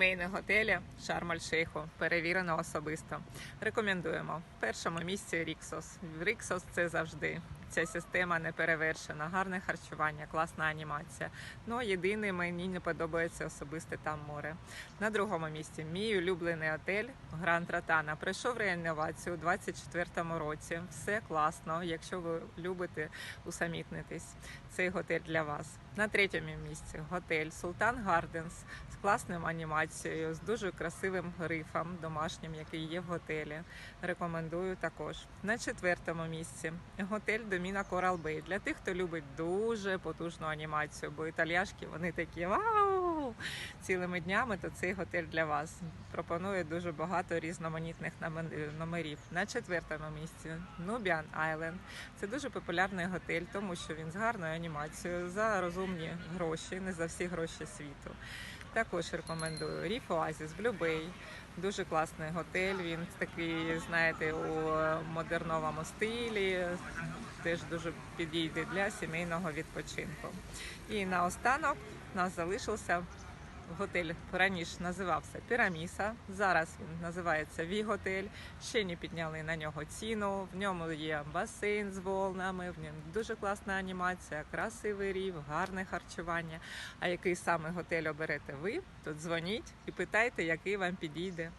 Мейне готелі Шарм-Аль-Шейху перевірено особисто. Рекомендуємо. В першому місці Ріксос. Ріксос це завжди. Ця система не перевершена, гарне харчування, класна анімація. Ну єдине мені не подобається особисте там море. На другому місці мій улюблений отель Гранд Ротана. Пройшов реінновацію у 24-му році. Все класно, якщо ви любите усамітнитись. Цей готель для вас. На третьому місці готель Султан Гарденс з класною анімацією, з дуже красивим грифом домашнім, який є в готелі. Рекомендую також. На четвертому місці готель Доміна Корал Бей. Для тих, хто любить дуже потужну анімацію, бо італіяшки вони такі вау! Цілими днями, то цей готель для вас. Пропонує дуже багато різноманітних номерів. На четвертому місці Nubian Island. Це дуже популярний готель, тому що він з гарною анімацією за розумні гроші, не за всі гроші світу. Також рекомендую Reef Oasis, Blue Bay. Дуже класний готель. Він такий, знаєте, у модерновому стилі. Теж дуже підійде для сімейного відпочинку. І наостанок нас залишився готель раніше називався Піраміса. Зараз він називається Ві-готель. Ще не підняли на нього ціну. В ньому є басейн з волнами, в ньому дуже класна анімація, красивий рів, гарне харчування. А який саме готель оберете ви, то дзвоніть і питайте, який вам підійде.